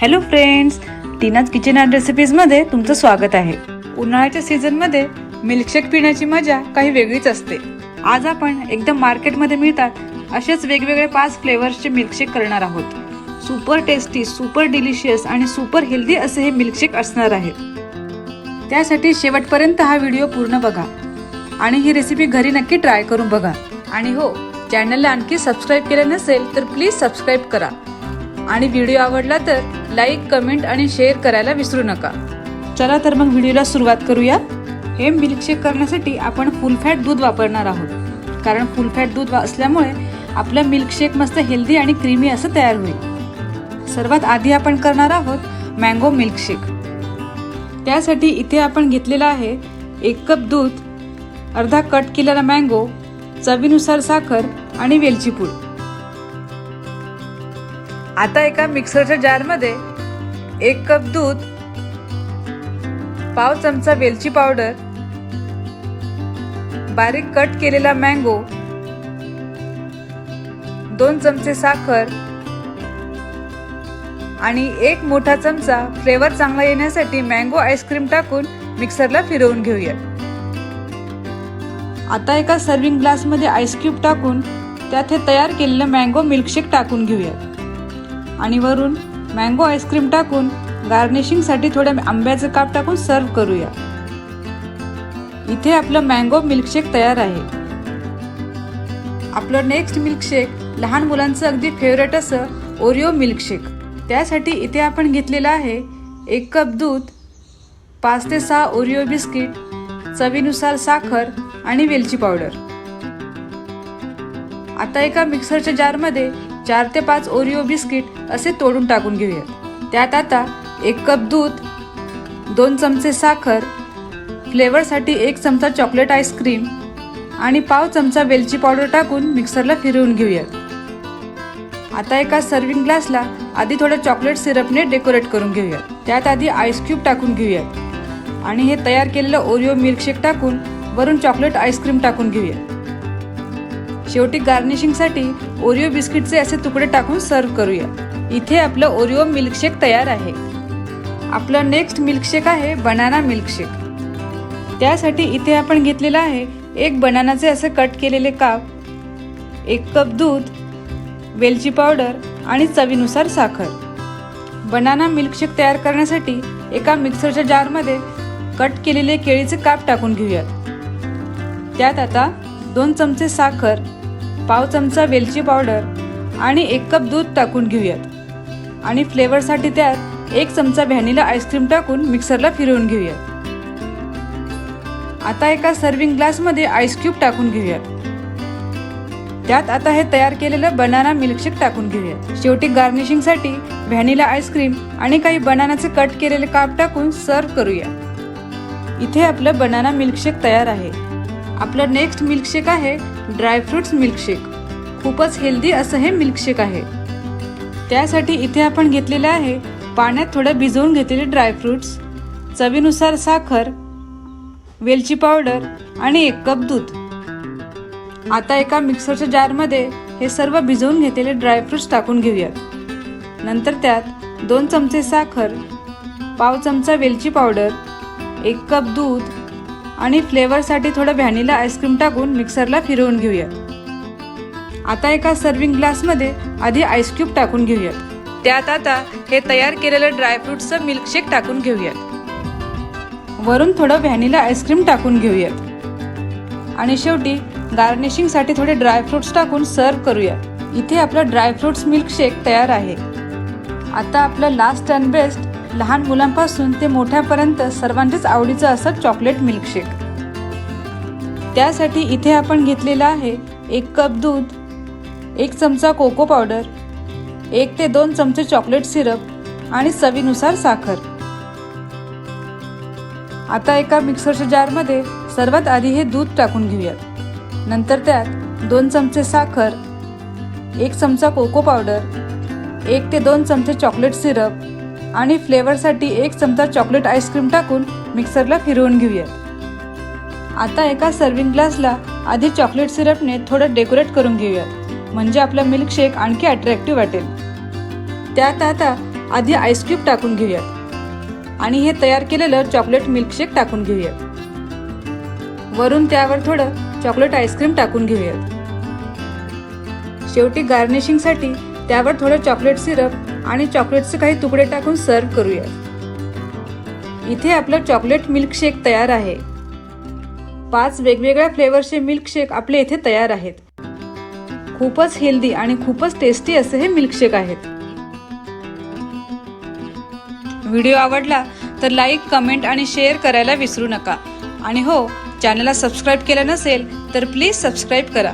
Hello friends Tina's kitchen and रेसिपीजमध्ये तुमचं स्वागत आहे. उन्हाळ्याच्या सीझनमध्ये मिल्कशेक पिण्याची मजा काही वेगळीच असते. आज आपण एकदम मार्केटमध्ये मिळतात असेच वेगवेगळे पाच फ्लेवर्सचे मिल्कशेक करणार आहोत. सुपर टेस्टी सुपर डिलिशियस आणि सुपर हेल्दी असे हे मिल्कशेक असणार आहे. त्यासाठी शेवटपर्यंत हा व्हिडिओ पूर्ण बघा. आणि ही रेसिपी घरी नक्की ट्राय करून बघा. आणि हो चॅनलला आणखी सबस्क्राईब केलं नसेल तर प्लीज सबस्क्राईब करा. आणि व्हिडिओ आवडला तर लाईक कमेंट आणि शेअर करायला विसरू नका. चला तर मग व्हिडिओला सुरुवात करूया. हे मिल्कशेक करण्यासाठी आपण फुल फॅट दूध वापरणार आहोत. कारण फुल फॅट दूध असल्यामुळे आपलं मिल्कशेक मस्त हेल्दी आणि क्रीमी असं तयार होईल. सर्वात आधी आपण करणार आहोत मँगो मिल्कशेक त्यासाठी इथे आपण घेतलेला आहे एक कप दूध अर्धा कट केलेला मँगो चवीनुसार साखर आणि वेलचीपूड. आता एका मिक्सरच्या जारमध्ये एक कप दूध पाव चमचा वेलची पावडर बारीक कट केलेला मँगो दोन चमचे साखर आणि एक मोठा चमचा फ्लेवर चांगला येण्यासाठी मँगो आईस्क्रीम टाकून मिक्सरला फिरवून घेऊया. आता एका सर्विंग ग्लासमध्ये आईस क्यूब टाकून त्यात हे तयार केलेलं मँगो मिल्कशेक टाकून घेऊया. आणि वरून मँगो आईस्क्रीम टाकून गार्निशिंगसाठी थोड्या आंब्याचं काप टाकून सर्व करूया. इथे आपलं मँगो मिल्कशेक तयार आहे. आपलं नेक्स्ट मिल्कशेक लहान मुलांचं अगदी फेवरेट असं ओरिओ मिल्कशेक त्यासाठी इथे आपण घेतलेलं आहे एक कप दूध पाच ते सहा ओरिओ बिस्किट चवीनुसार साखर आणि वेलची पावडर आता एका मिक्सरच्या जारमध्ये चार ते पाच ओरिओ बिस्किट असे तोडून टाकून घेऊयात. त्यात आता एक कप दूध दोन चमचे साखर फ्लेवरसाठी एक चमचा चॉकलेट आईस्क्रीम आणि पाव चमचा वेलची पावडर टाकून मिक्सरला फिरवून घेऊयात. आता एका सर्विंग ग्लासला आधी थोडं चॉकलेट सिरपने डेकोरेट करून घेऊयात. त्यात आधी आईस क्यूब टाकून घेऊयात. आणि हे तयार केलेलं ओरिओ मिल्कशेक टाकून वरून चॉकलेट आईस्क्रीम टाकून घेऊयात. शेवटी गार्निशिंगसाठी ओरिओ बिस्किटचे असे तुकडे टाकून सर्व करूया. इथे आपलं ओरिओ मिल्कशेक तयार आहे. आपलं नेक्स्ट मिल्कशेक आहे बनाना मिल्कशेक त्यासाठी इथे आपण घेतलेलं आहे एक बनानाचे असे कट केलेले काप एक कप दूध वेलची पावडर आणि चवीनुसार साखर. बनाना मिल्कशेक तयार करण्यासाठी एका मिक्सरच्या जारमध्ये कट केलेले केळीचे काप टाकून घेऊयात. त्यात आता दोन चमचे साखर पाव चमचा वेलची पावडर आणि एक कप दूध टाकून घेऊयात. आणि फ्लेवरसाठी त्यात एक चमचा व्हॅनिला आईस्क्रीम टाकून मिक्सरला फिरवून घेऊयात. आता एका सर्विंग ग्लासमध्ये आईस क्यूब टाकून घेऊयात. त्यात आता हे तयार केलेलं बनाना मिल्कशेक टाकून घेऊयात. शेवटी गार्निशिंगसाठी व्हॅनिला आईस्क्रीम आणि काही बनानाचे कट केलेले काप टाकून सर्व करूया इथे आपलं बनाना मिल्कशेक तयार आहे. आपलं नेक्स्ट मिल्कशेक आहे ड्रायफ्रुट्स मिल्कशेक खूपच हेल्दी असं हे मिल्कशेक आहे. त्यासाठी इथे आपण घेतलेलं आहे पाण्यात थोडं भिजवून घेतलेले ड्रायफ्रुट्स चवीनुसार साखर वेलची पावडर आणि एक कप दूध. आता एका मिक्सरच्या जारमध्ये हे सर्व भिजवून घेतलेले ड्रायफ्रुट्स टाकून घेऊयात. नंतर त्यात दोन चमचे साखर पाव चमचा वेलची पावडर एक कप दूध आणि फ्लेवरसाठी थोडं व्हॅनिला आईस्क्रीम टाकून मिक्सरला फिरवून घेऊयात. आता एका सर्विंग ग्लासमध्ये आधी आईस्क्यूब टाकून घेऊयात. त्यात आता हे तयार केलेलं ड्रायफ्रुट्सचं मिल्कशेक टाकून घेऊयात. वरून थोडं व्हॅनिला आईस्क्रीम टाकून घेऊयात. आणि शेवटी गार्निशिंगसाठी थोडे ड्रायफ्रुट्स टाकून सर्व करूयात. इथे आपलं ड्रायफ्रुट्स मिल्कशेक तयार आहे. आता आपलं लास्ट अँड बेस्ट लहान मुलांपासून ते मोठ्यापर्यंत सर्वांच्याच आवडीचं असं चॉकलेट मिल्कशेक. त्यासाठी इथे आपण घेतलेलं आहे एक कप दूध एक चमचा कोको पावडर एक ते दोन चमचे चॉकलेट सिरप आणि चवीनुसार साखर. आता एका मिक्सरच्या जारमध्ये सर्वात आधी हे दूध टाकून घेऊयात. नंतर त्यात दोन चमचे साखर एक चमचा कोको पावडर एक ते दोन चमचे चॉकलेट सिरप आणि फ्लेवरसाठी एक चमचा चॉकलेट आईस्क्रीम टाकून मिक्सरला फिरवून घेऊयात. आता एका सर्विंग ग्लासला आधी चॉकलेट सिरपने थोडं डेकोरेट करून घेऊयात. म्हणजे आपलं मिल्कशेक आणखी अट्रॅक्टिव्ह वाटेल. त्यात आता आधी आईस्क्रीम टाकून घेऊयात. आणि हे तयार केलेलं चॉकलेट मिल्कशेक टाकून घेऊयात. वरून त्यावर थोडं चॉकलेट आईस्क्रीम टाकून घेऊयात. शेवटी गार्निशिंगसाठी त्यावर थोडं चॉकलेट सिरप आणि चॉकलेटचे काही तुकडे टाकून सर्व करूयात. इथे आपलं चॉकलेट मिल्कशेक तयार आहे. पाच वेगवेगळ्या फ्लेवरचे मिल्कशेक आपले इथे तयार आहेत. खूपच हेल्दी आणि खूपच टेस्टी असे हे मिल्कशेक आहेत. व्हिडिओ आवडला तर लाईक कमेंट आणि शेअर करायला विसरू नका. आणि हो चॅनलला सबस्क्राईब केलं नसेल तर प्लीज सबस्क्राईब करा.